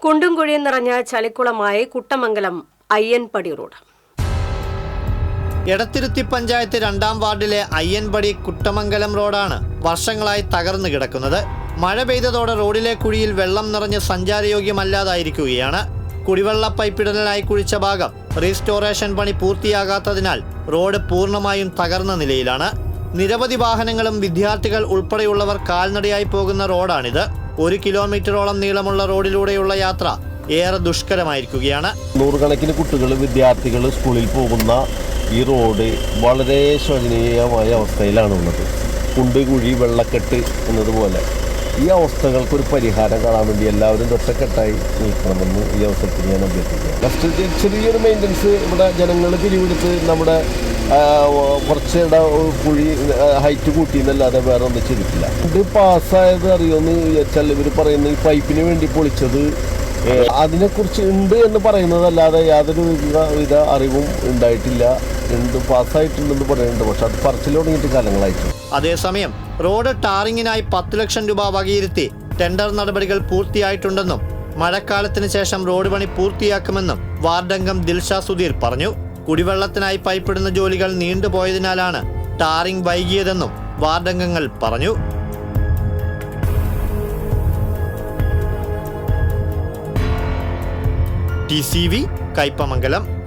കുണ്ടും കുഴിയും നിറഞ്ഞ ചളിക്കുളമായി കുട്ടമംഗലം അയ്യൻപടി റോഡ്. എടത്തിരുത്തി പഞ്ചായത്ത് രണ്ടാം വാർഡിലെ അയ്യൻപടി കുട്ടമംഗലം റോഡാണ് വർഷങ്ങളായി തകർന്നു കിടക്കുന്നത്. മഴ പെയ്തതോടെ റോഡിലെ കുഴിയിൽ വെള്ളം നിറഞ്ഞ് സഞ്ചാരയോഗ്യമല്ലാതായിരിക്കുകയാണ്. കുടിവെള്ള പൈപ്പിടലിനായി കുഴിച്ച ഭാഗം റീസ്റ്റോറേഷൻ പണി പൂർത്തിയാകാത്തതിനാൽ റോഡ് പൂർണമായും തകർന്ന നിലയിലാണ്. നിരവധി വാഹനങ്ങളും വിദ്യാർത്ഥികൾ ഉൾപ്പെടെയുള്ളവർ കാൽനടയായി പോകുന്ന റോഡാണിത്. ഒരു കിലോമീറ്ററോളം നീളമുള്ള റോഡിലൂടെയുള്ള യാത്ര ഏറെ ദുഷ്കരമായിരിക്കുകയാണ്. നൂറുകണക്കിന് കുട്ടികൾ വിദ്യാർത്ഥികൾ സ്കൂളിൽ പോകുന്ന ഈ റോഡ് വളരെ ശോചനീയമായ അവസ്ഥയിലാണ് ഉള്ളത് കുണ്ട് കുഴി വെള്ളക്കെട്ട് എന്നതുപോലെ ഈ അവസ്ഥകൾക്കൊരു പരിഹാരം കാണാൻ വേണ്ടി എല്ലാവരും ഒറ്റക്കെട്ടായി നിൽക്കണമെന്ന് ഈ അവസരത്തിൽ ഞാൻ അഭ്യർത്ഥിക്കുക ഫസ്റ്റ് ചെറിയൊരു മെയിന്റനൻസ് ഇവിടെ ജനങ്ങൾ പിരിവെടുത്ത് നമ്മുടെ ആ, കുറച്ച് ഇട കുഴി ഹൈറ്റ് കൂട്ടിയെന്നല്ലാതെ വേറെ ഒന്നും ചെയ്തിട്ടില്ല. ഇത് പാസ്സായത് അറിയുമെന്ന് വെച്ചാൽ ഇവർ പറയുന്നത് ഈ പൈപ്പിന് വേണ്ടി പൊളിച്ചത് അതിനെക്കുറിച്ച് ഉണ്ട് എന്ന് പറയുന്നതല്ലാതെ യാതൊരു വിധ അറിവും ഉണ്ടായിട്ടില്ല. ഉണ്ട് പാസ്സായിട്ടുണ്ടെന്ന് പറയുന്നുണ്ട് പക്ഷെ അത് പറച്ചിൽ തുടങ്ങിയിട്ട് കാലങ്ങളായിട്ടുണ്ട് അതേസമയം റോഡ് ടാറിങ്ങിനായി പത്ത് ലക്ഷം രൂപ വകയിരുത്തി ടെൻഡർ നടപടികൾ പൂർത്തിയായിട്ടുണ്ടെന്നും മഴക്കാലത്തിന് ശേഷം റോഡ് പണി പൂർത്തിയാക്കുമെന്നും വാർഡംഗം ദിൽഷ സുധീർ പറഞ്ഞു. കുടിവെള്ളത്തിനായി പൈപ്പിടുന്ന ജോലികൾ നീണ്ടുപോയതിനാലാണ് ടാറിംഗ് വൈകിയതെന്നും വാർഡംഗങ്ങൾ പറഞ്ഞു. T C V Kaipamangalam.